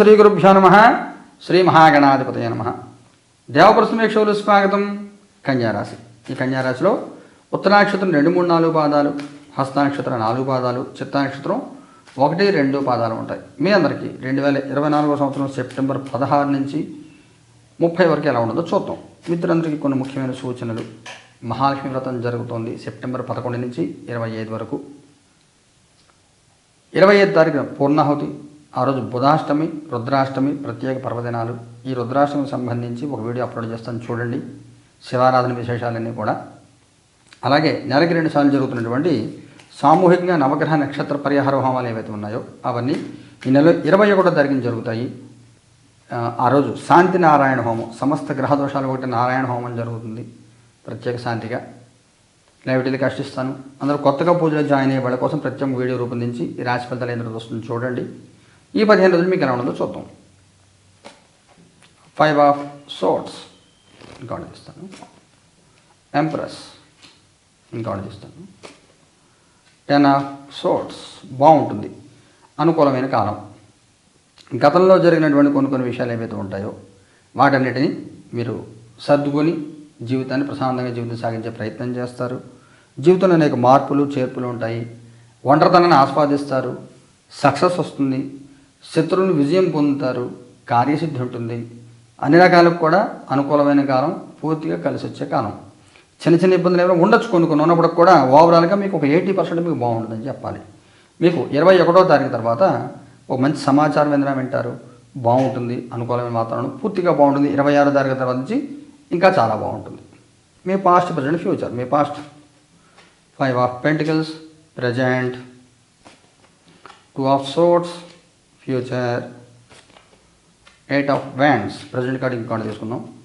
శ్రీ గురుభ్యో నమ. శ్రీ మహాగణాధిపతయ నమ. దేవప్రసమేక్షలు స్వాగతం. కన్యారాశి. ఈ కన్యారాశిలో ఉత్తరాక్షత్రం రెండు మూడు నాలుగు పాదాలు హస్తానక్షత్రం నాలుగు పాదాలు చిత్తానక్షత్రం ఒకటి రెండు పాదాలు ఉంటాయి. మీ అందరికీ రెండు వేల ఇరవై నాలుగో సంవత్సరం సెప్టెంబర్ పదహారు నుంచి ముప్పై వరకు ఎలా ఉండదో చూద్దాం. మిత్రులందరికీ కొన్ని ముఖ్యమైన సూచనలు. మహాలక్ష్మి వ్రతం జరుగుతోంది సెప్టెంబర్ పదకొండు నుంచి ఇరవై ఐదు వరకు. ఇరవై ఐదు తారీఖున పూర్ణాహుతి ఆ రోజు బుధాష్టమి రుద్రాష్టమి ప్రత్యేక పర్వదినాలు. ఈ రుద్రాష్టమికి సంబంధించి ఒక వీడియో అప్లోడ్ చేస్తాను చూడండి. శివారాధన విశేషాలన్నీ కూడా. అలాగే నెలకి రెండు సార్లు జరుగుతున్నటువంటి సామూహికంగా నవగ్రహ నక్షత్ర పరిహార హోమాలు ఏవైతే ఉన్నాయో అవన్నీ ఈ నెల ఇరవై ఒకటో తారీఖున జరుగుతాయి. ఆ, రోజు శాంతి నారాయణ హోమం సమస్త గ్రహ దోషాలు ఒకటి నారాయణ హోమం జరుగుతుంది. ప్రత్యేక శాంతిగా. లైవ్టీలకి కష్టిస్తాను. అందరూ కొత్తగా పూజలు జాయిన్ అయ్యే వాళ్ళ కోసం ప్రత్యేక వీడియో రూపొందించి ఈ రాశి ఫలితాలు ఏంటో వస్తుంది చూడండి. ఈ పదిహేను రోజులు మీకు ఎలా ఉండదో చూద్దాం. ఫైవ్ ఆఫ్ సోట్స్ ఇంకా చేస్తాను. ఎంప్రెస్ ఇంకా చేస్తాను. టెన్ ఆఫ్ సోట్స్ బాగుంటుంది. అనుకూలమైన కాలం. గతంలో జరిగినటువంటి కొన్ని కొన్ని విషయాలు ఏవైతే ఉంటాయో వాటన్నిటిని మీరు సర్దుకొని జీవితాన్ని ప్రశాంతంగా జీవితం సాగించే ప్రయత్నం చేస్తారు. జీవితంలో అనేక మార్పులు చేర్పులు ఉంటాయి. ఒంటరితనాన్ని ఆస్వాదిస్తారు. సక్సెస్ వస్తుంది. శత్రువులు విజయం పొందుతారు కార్యసిద్ధి ఉంటుంది. అన్ని రకాలకు కూడా అనుకూలమైన కాలం పూర్తిగా కలిసి వచ్చే కాలం. చిన్న చిన్న ఇబ్బందులు ఏమైనా ఉండొచ్చు కొన్ని కొన్ని ఉన్నప్పుడు కూడా ఓవరాల్గా మీకు ఒక ఎయిటీ పర్సెంట్ మీకు బాగుంటుందని చెప్పాలి. మీకు ఇరవై ఒకటో తారీఖు తర్వాత ఒక మంచి సమాచారం ఏదైనా వింటారు? బాగుంటుంది అనుకూలమైన వాతావరణం పూర్తిగా బాగుంటుంది. ఇరవై ఆరో తారీఖు తర్వాత నుంచి ఇంకా చాలా బాగుంటుంది. మీ past present future me past five of pentacles present two of swords future eight of wands present card ఇంకోటి తీసుకుందాం.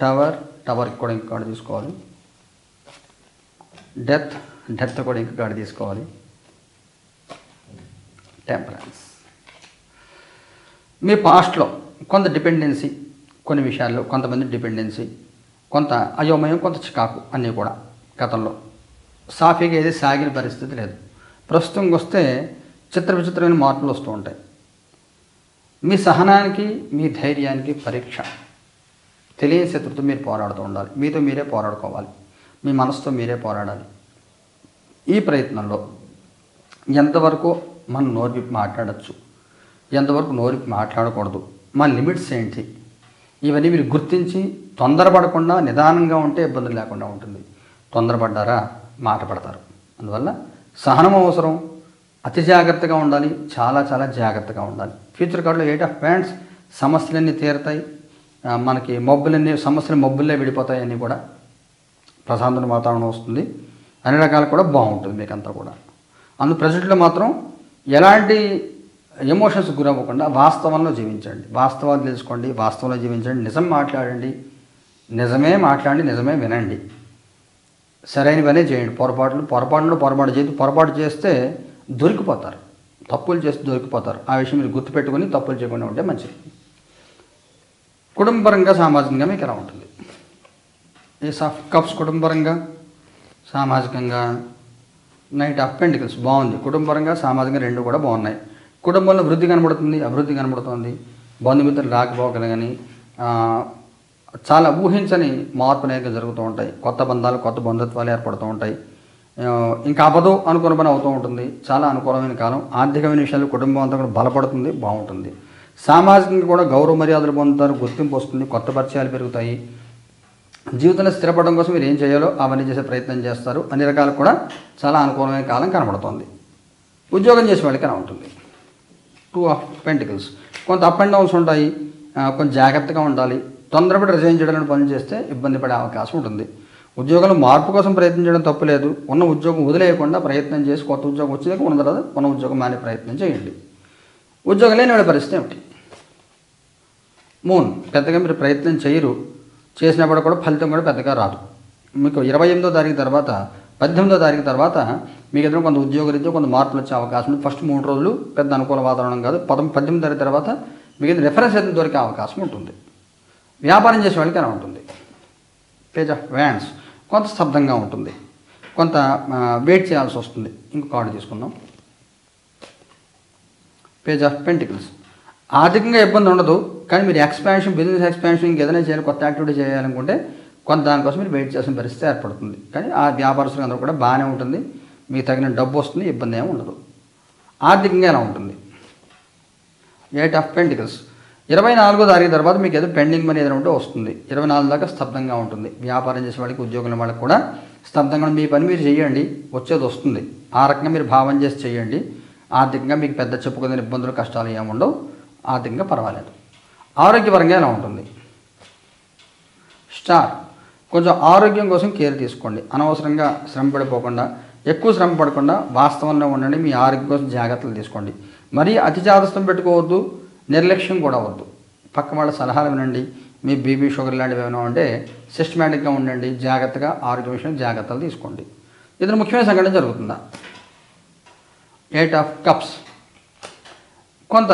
టవర్ టవర్కి కూడా ఇంక కార్డు తీసుకోవాలి. డెత్ డెత్ కూడా ఇంక కార్డు తీసుకోవాలి. టెంపరెన్స్ మీ పాస్ట్లో కొంత డిపెండెన్సీ కొన్ని విషయాల్లో కొంతమంది డిపెండెన్సీ కొంత అయోమయం కొంత చికాకు అన్నీ కూడా గతంలో. సాఫీగా ఏది సాగిన పరిస్థితి లేదు. ప్రస్తుతం వస్తే చిత్ర విచిత్రమైన మార్పులు వస్తూ ఉంటాయి. మీ సహనానికి మీ ధైర్యానికి పరీక్ష. తెలియని శత్రుతో మీరు పోరాడుతూ ఉండాలి. మీతో మీరే పోరాడుకోవాలి. మీ మనసుతో మీరే పోరాడాలి. ఈ ప్రయత్నంలో ఎంతవరకు మనం నోరువిప్పి మాట్లాడచ్చు? ఎంతవరకు నోరువిప్పి మాట్లాడకూడదు? మన లిమిట్స్ ఏంటి? ఇవన్నీ మీరు గుర్తించి తొందరపడకుండా నిదానంగా ఉంటే ఇబ్బందులు లేకుండా ఉంటుంది. తొందరపడ్డారా? మాట పడతారు. అందువల్ల సహనం అవసరం. అతి జాగ్రత్తగా ఉండాలి చాలా చాలా జాగ్రత్తగా ఉండాలి. ఫ్యూచర్ కార్డులో ఎయిట్ ఆఫ్ ప్యాంట్స్ సమస్యలన్నీ తీరుతాయి. మనకి మబ్బులన్నీ సమస్యలు మబ్బులే విడిపోతాయి కూడా. ప్రశాంతమైన వాతావరణం వస్తుంది. అన్ని రకాలు కూడా బాగుంటుంది మీకు అంతా కూడా. అందు ప్రజెంట్లో మాత్రం ఎలాంటి ఎమోషన్స్ గురవ్వకుండా వాస్తవంలో జీవించండి. వాస్తవాలు తెలుసుకోండి వాస్తవంలో జీవించండి. నిజం మాట్లాడండి. నిజమే మాట్లాడండి నిజమే వినండి. సరైనవనే చేయండి. పొరపాట్లు పొరపాటులో పొరపాటు చేసి పొరపాటు చేస్తే దొరికిపోతారు. తప్పులు చేస్తే దొరికిపోతారు. ఆ విషయం మీరు గుర్తుపెట్టుకొని తప్పులు చేయకుండా ఉంటే మంచిది. కుటుంబపరంగా సామాజికంగా మీకు ఎలా ఉంటుంది? ఈ సాఫ్ట్ కప్స్ కుటుంబపరంగా సామాజికంగా నైట్ అప్ పెంటికల్స్ బాగుంది. కుటుంబపరంగా సామాజికంగా రెండు కూడా బాగున్నాయి. కుటుంబంలో వృద్ధి కనబడుతుంది అభివృద్ధి కనబడుతుంది. బంధుమిత్రులు రాకపోకలు కానీ చాలా ఊహించని మార్పు అనేక జరుగుతూ ఉంటాయి. కొత్త బంధాలు కొత్త బంధుత్వాలు ఏర్పడుతూ ఉంటాయి. ఇంకా అవ్వదు అనుకున్న పని అవుతూ ఉంటుంది. చాలా అనుకూలమైన కాలం. ఆర్థికమైన విషయాలు కుటుంబం అంతా కూడా బలపడుతుంది బాగుంటుంది. సామాజికంగా కూడా గౌరవ మర్యాదలు పొందుతారు గుర్తింపు వస్తుంది కొత్త పరిచయాలు పెరుగుతాయి. జీవితంలో స్థిరపడడం కోసం మీరు ఏం చేయాలో అవన్నీ చేసే ప్రయత్నం చేస్తారు. అన్ని రకాలు కూడా చాలా అనుకూలమైన కాలం కనబడుతోంది. ఉద్యోగం చేసే వాళ్ళకి ఎలా ఉంటుంది. టూ ఆఫ్ పెంటికల్స్ కొంత అప్ అండ్ డౌన్స్ ఉంటాయి. కొంచెం జాగ్రత్తగా ఉండాలి. తొందరపడి రిజైన్ చేయడానికి పనులు చేస్తే ఇబ్బంది పడే అవకాశం ఉంటుంది. ఉద్యోగంలో మార్పు కోసం ప్రయత్నించడం తప్పులేదు. ఉన్న ఉద్యోగం వదిలేయకుండా ప్రయత్నం చేసి కొత్త ఉద్యోగం వచ్చేదాకా ఉన్న తర్వాత ఉన్న ఉద్యోగం మానే ప్రయత్నం చేయండి. ఉద్యోగం లేని వాళ్ళ పరిస్థితి ఏమిటి? మూన్ పెద్దగా మీరు ప్రయత్నం చేయరు. చేసినప్పుడు కూడా ఫలితం కూడా పెద్దగా రాదు. మీకు ఇరవై ఎనిమిదో తారీఖు తర్వాత పద్దెనిమిదో తారీఖు తర్వాత మీకు ఎదురు కొంత ఉద్యోగరీత్యా కొంత మార్పులు వచ్చే అవకాశం ఉంది. ఫస్ట్ మూడు రోజులు పెద్ద అనుకూల వాతావరణం కాదు. పదం పద్దెనిమిది తారీఖు తర్వాత మీకు ఏదైనా రెఫరెన్స్ అయితే దొరికే అవకాశం ఉంటుంది. వ్యాపారం చేసే వాళ్ళకి ఎలా ఉంటుంది. పేజ్ ఆఫ్ వ్యాండ్స్ కొంత స్తబ్దంగా ఉంటుంది. కొంత వెయిట్ చేయాల్సి వస్తుంది. ఇంకో కార్డు తీసుకుందాం. Page of pentacles. ఆర్థికంగా ఇబ్బంది ఉండదు కానీ మీరు ఎక్స్పాన్షన్ బిజినెస్ ఎక్స్పాన్షన్ ఇంకేదైనా చేయాలి కొత్త యాక్టివిటీ చేయాలనుకుంటే కొంత దానికోసం మీరు వెయిట్ చేసిన పరిస్థితి ఏర్పడుతుంది. కానీ ఆ వ్యాపారస్తులు అందరూ కూడా బాగానే ఉంటుంది. మీకు తగిన డబ్బు వస్తుంది ఇబ్బంది ఏమి ఉండదు. ఆర్థికంగా ఎలా ఉంటుంది? Eight of pentacles. ఇరవై నాలుగో తారీఖు తర్వాత మీకు ఏదో పెండింగ్ మనీ ఏదైనా ఉంటే వస్తుంది. ఇరవై నాలుగు దాకా స్తబ్దంగా ఉంటుంది. వ్యాపారం చేసే వాళ్ళకి ఉద్యోగుల వాళ్ళకి కూడా స్తబ్దంగా మీ పని మీరు చేయండి. వచ్చేది వస్తుంది. ఆ రకంగా మీరు భావం చేసి చేయండి. ఆర్థికంగా మీకు పెద్ద చెప్పుకునే ఇబ్బందులు కష్టాలు ఏముండవు ఆర్థికంగా పర్వాలేదు. ఆరోగ్యపరంగా ఎలా ఉంటుంది? స్టార్ కొంచెం ఆరోగ్యం కోసం కేర్ తీసుకోండి. అనవసరంగా శ్రమ పడిపోకుండా ఎక్కువ శ్రమ పడకుండా వాస్తవంలో ఉండండి. మీ ఆరోగ్యం కోసం జాగ్రత్తలు తీసుకోండి. మరీ అతి జాగ్రత్తం పెట్టుకోవద్దు. నిర్లక్ష్యం కూడా వద్దు. పక్క వాళ్ళ సలహాలు వినండి. మీ బీపీ షుగర్ లాంటివి ఏమైనా ఉంటే సిస్టమేటిక్గా ఉండండి. జాగ్రత్తగా ఆరోగ్య విషయం జాగ్రత్తలు తీసుకోండి. ఇద్దరు ముఖ్యమైన సంఘటన జరుగుతుందా? ఎయిట్ ఆఫ్ కప్స్ కొంత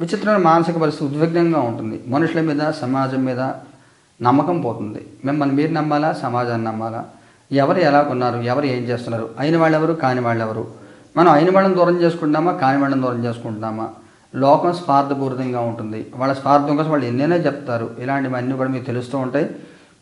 విచిత్రమైన మానసిక పరిస్థితి ఉద్విగ్నంగా ఉంటుంది. మనుషుల మీద సమాజం మీద నమ్మకం పోతుంది. మిమ్మల్ని మీరు నమ్మాలా? సమాజాన్ని నమ్మాలా? ఎవరు ఎలా కొన్నారు? ఎవరు ఏం చేస్తున్నారు? అయిన వాళ్ళెవరు? కాని వాళ్ళెవరు? మనం అయిన వాళ్ళని దూరం చేసుకుంటామా కాని వాళ్ళని దూరం చేసుకుంటామా లోకం స్వార్థపూరితంగా ఉంటుంది. వాళ్ళ స్వార్థం కోసం వాళ్ళు ఎన్నైనా చెప్తారు. ఇలాంటివన్నీ కూడా మీకు తెలుస్తూ ఉంటాయి.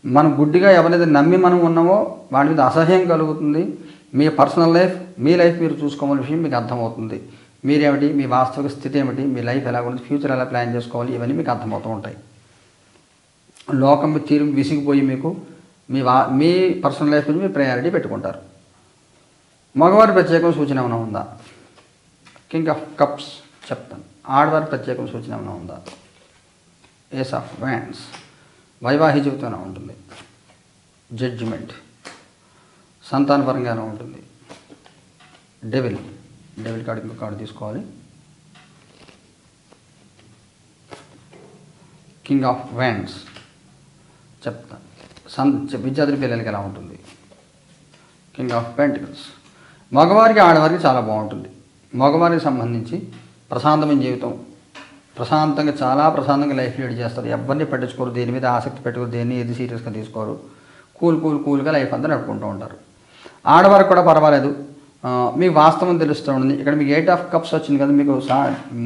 మనం గుడ్డిగా ఎవరైతే నమ్మి మనం ఉన్నామో వాడి మీద అసహ్యం కలుగుతుంది. మీ పర్సనల్ లైఫ్ మీ లైఫ్ మీరు చూసుకోవాలని విషయం మీకు అర్థమవుతుంది. మీరేమిటి? మీ వాస్తవిక స్థితి ఏమిటి? మీ లైఫ్ ఎలా ఉంటుంది ఫ్యూచర్ ఎలా ప్లాన్ చేసుకోవాలి? ఇవన్నీ మీకు అర్థమవుతూ ఉంటాయి. లోకం తీరు విసిగిపోయి మీకు మీ వా మీ పర్సనల్ లైఫ్ గురించి మీ ప్రయారిటీ పెట్టుకుంటారు. మగవారి ప్రత్యేకం సూచన ఏమైనా ఉందా? కింగ్ ఆఫ్ కప్స్ చెప్తాను. ఆడవారి ప్రత్యేకం సూచన ఏమైనా ఉందా? ఏస్ ఆఫ్ వ్యాండ్స్ వైవాహిక జీవితం ఉంటుంది? జడ్జిమెంట్ సంతానపరంగా ఉంటుంది? డెవిల్ డెవిల్ కార్డు ఇంకొక కార్డు తీసుకోవాలి. కింగ్ ఆఫ్ వ్యాండ్స్ చెప్తా. సం విద్యార్థుల పిల్లలకి ఎలా ఉంటుంది? కింగ్ ఆఫ్ పెంటికల్స్ మగవారికి ఆడవారికి చాలా బాగుంటుంది. మగవారికి సంబంధించి ప్రశాంతమైన జీవితం. ప్రశాంతంగా చాలా ప్రశాంతంగా లైఫ్ లీడ్ చేస్తారు ఎవరిని పట్టించుకోరు. దేని మీద ఆసక్తి పెట్టుకోరు. దేన్ని ఏది సీరియస్గా తీసుకోరు. కూల్ కూల్ కూల్గా లైఫ్ అంతా నడుపుకుంటూ ఉంటారు. ఆడవారికి కూడా పర్వాలేదు. మీకు వాస్తవం తెలుస్తూ ఉంటుంది. ఇక్కడ మీకు ఎయిట్ ఆఫ్ కప్స్ వచ్చింది కదా మీకు సా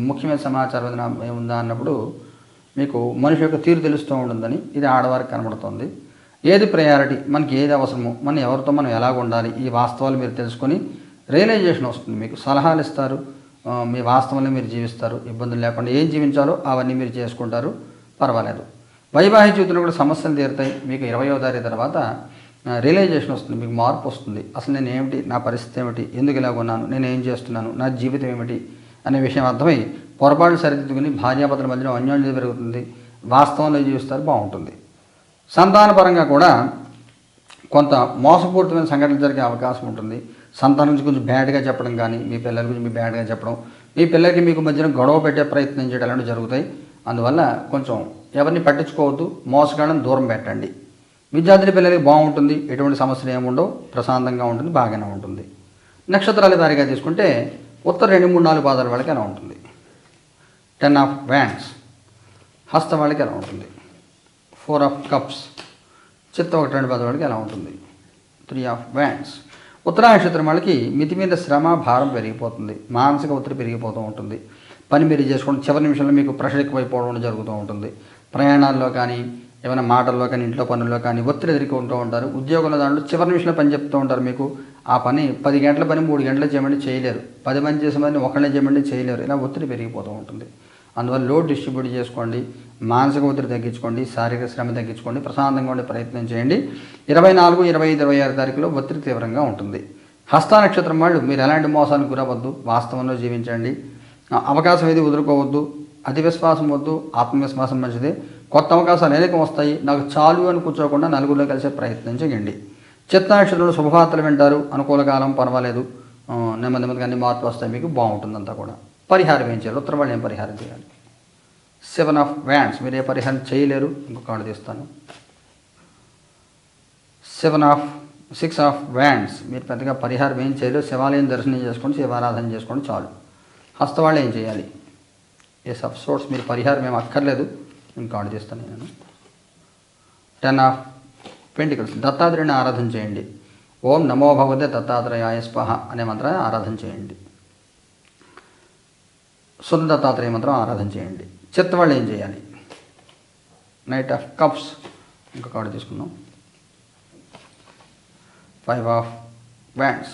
ముఖ్యమైన సమాచారం ఏదైనా ఏముందా అన్నప్పుడు మీకు మనిషి యొక్క తీరు తెలుస్తూ ఉంటుందని ఇది ఆడవారికి కనబడుతుంది. ఏది ప్రయారిటీ మనకి ఏది అవసరమో మనం ఎవరితో మనం ఎలాగ ఉండాలి? ఈ వాస్తవాలు మీరు తెలుసుకొని రియలైజేషన్ వస్తుంది మీకు. సలహాలు ఇస్తారు. మీ వాస్తవంలో మీరు జీవిస్తారు. ఇబ్బందులు లేకుండా ఏం జీవించాలో అవన్నీ మీరు చేసుకుంటారు. పర్వాలేదు. వైవాహిక జీవితంలో కూడా సమస్యలు తీరుతాయి. మీకు ఇరవయో తారీఖు తర్వాత రియలైజేషన్ వస్తుంది. మీకు మార్పు వస్తుంది. అసలు నేను ఏమిటి? నా పరిస్థితి ఏమిటి? ఎందుకు ఇలా ఉన్నాను? నేను ఏం చేస్తున్నాను? నా జీవితం ఏమిటి? అనే విషయం అర్థమై పొరపాటు సరిదిద్దుకుని భార్యాభర్తల మధ్యలో అన్యోన్యత పెరుగుతుంది వాస్తవంలో జీవిస్తారు. బాగుంటుంది. సంతానపరంగా కూడా కొంత మోసపూరితమైన సంఘటనలు జరిగే అవకాశం ఉంటుంది. సంతానం గురించి కొంచెం బ్యాడ్గా చెప్పడం కానీ మీ పిల్లల గురించి మీ బ్యాడ్గా చెప్పడం మీ పిల్లలకి మీకు మధ్యన గొడవ పెట్టే ప్రయత్నం చేయడం అలాంటివి జరుగుతాయి. అందువల్ల కొంచెం ఎవరిని పట్టించుకోవద్దు మోసగాళ్ళని దూరం పెట్టండి. విద్యార్థుల పిల్లలకి బాగుంటుంది ఎటువంటి సమస్యలు ఏముండవు ప్రశాంతంగా ఉంటుంది బాగానే ఉంటుంది. నక్షత్రాల వారిగా తీసుకుంటే ఉత్తర రెండు మూడు నాలుగు పాదాల వాళ్ళకి ఎలా ఉంటుంది? టెన్ ఆఫ్ వ్యాండ్స్ హస్త వాళ్ళకి ఎలా ఉంటుంది? ఫోర్ ఆఫ్ కప్స్ చిత్త ఒకటి రెండు పాదాల వాళ్ళకి ఎలా ఉంటుంది? త్రీ ఆఫ్ వ్యాండ్స్ ఉత్తరా నక్షత్రం వాళ్ళకి మితి మీద శ్రమ భారం పెరిగిపోతుంది. మానసిక ఒత్తిడి పెరిగిపోతూ ఉంటుంది. పని మీరు చేసుకోండి చివరి నిమిషంలో మీకు ప్రెషర్ ఎక్కువైపోవడం జరుగుతూ ఉంటుంది. ప్రయాణాల్లో కానీ ఏమైనా మాటల్లో కానీ ఇంట్లో పనుల్లో కానీ ఒత్తిడి ఎదుర్కొంటూ ఉంటారు. ఉద్యోగుల దాంట్లో చివరి నిమిషంలో పని చెప్తూ ఉంటారు మీకు. ఆ పని పది గంటల పని మూడు గంటలు చేయమంటే చేయలేరు. పది మంది చేసే పని ఒకళ్ళే చేయమంటే చేయలేరు. ఇలా ఒత్తిడి పెరిగిపోతూ ఉంటుంది. అందువల్ల లోడ్ డిస్ట్రిబ్యూట్ చేసుకోండి మానసిక ఒత్తిడి తగ్గించుకోండి శారీరక శ్రమ తగ్గించుకోండి ప్రశాంతంగా ఉండే ప్రయత్నం చేయండి. ఇరవై నాలుగు ఇరవై ఐదు ఇరవై ఆరు తారీఖులో ఒత్తిడి తీవ్రంగా ఉంటుంది. హస్త నక్షత్రం వాళ్ళు మీరు ఎలాంటి మోసానికి గురవద్దు వాస్తవంలో జీవించండి. అవకాశం ఏది వదులుకోవద్దు అతి విశ్వాసం వద్దు ఆత్మవిశ్వాసం మంచిది. కొత్త అవకాశాలు అనేకం వస్తాయి నాకు చాలు అని కూర్చోకుండా నలుగురిలో కలిసే ప్రయత్నం చేయండి. చిత్త నక్షత్రంలో శుభవార్తలు వింటారు అనుకూల కాలం పర్వాలేదు. నెమ్మది నెమ్మదిగా అన్ని మార్పు వస్తాయి మీకు బాగుంటుందంతా కూడా. పరిహారం ఏం చేయాలి? ఉత్తరం వాళ్ళు ఏం పరిహారం చేయాలి? సెవెన్ ఆఫ్ వ్యాండ్స్ మీరు ఏ పరిహారం చేయలేరు. ఇంకొక కార్డు తీస్తాను. Seven of six of wands మీరు పెద్దగా పరిహారం ఏం చేయలేరు. శివాలయం దర్శనం చేసుకోండి శివారాధన చేసుకోండి చాలు. హస్తవాళ్ళు ఏం చేయాలి? ఎస్ ఆఫ్ సోర్స్ మీరు పరిహారం ఏం అక్కర్లేదు. ఇంకో కార్డు తీస్తాను నేను. టెన్ ఆఫ్ పెంటికల్స్ దత్తాత్రేయుని ఆరాధన చేయండి. ఓం నమో భగవతే దత్తాత్రేయాయ స్పహ అనే మంత్రాన్ని ఆరాధన చేయండి. శుద్ధ దత్తాత్రేయ మంత్రం ఆరాధన చేయండి. చిత్తవాళ్ళు ఏం చేయాలి? నైట్ ఆఫ్ కప్స్ ఇంకా కార్డు తీసుకుందాం. ఫైవ్ ఆఫ్ వ్యాండ్స్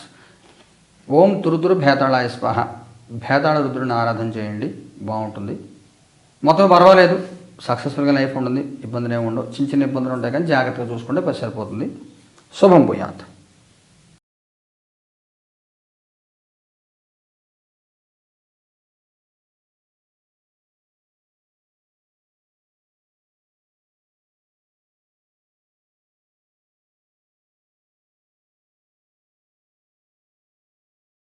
ఓం తురుతురు భేతాళాయ స్వాహ. భేతాళ రుద్రుడిని ఆరాధన చేయండి. బాగుంటుంది. మొత్తం పర్వాలేదు. సక్సెస్ఫుల్గా లైఫ్ ఉంటుంది. ఇబ్బందులు ఏమి ఉండవు. చిన్న చిన్న ఇబ్బందులు ఉంటాయి కానీ జాగ్రత్తగా చూసుకుంటే పని సరిపోతుంది. శుభం పోయాత్